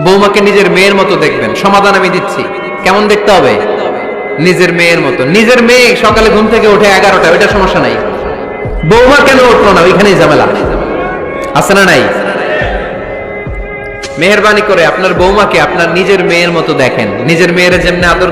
বৌমাকে নিজের মেয়ের মতো দেখবেন। সমাধান আমি দিচ্ছি। কেমন দেখতে হবে? নিজের মেয়ের মতো। নিজের মেয়ে সকালে ঘুম থেকে উঠে এগারোটা, ওইটা সমস্যা নাই। বৌমা কেন উঠল না? ওইখানেই ঝামেলা। আছে না নাই? মেহরবানি করে আপনার বৌমাকে আপনার নিজের মেয়ের মতো দেখেন। নিজের মেয়ের যেমনি আদর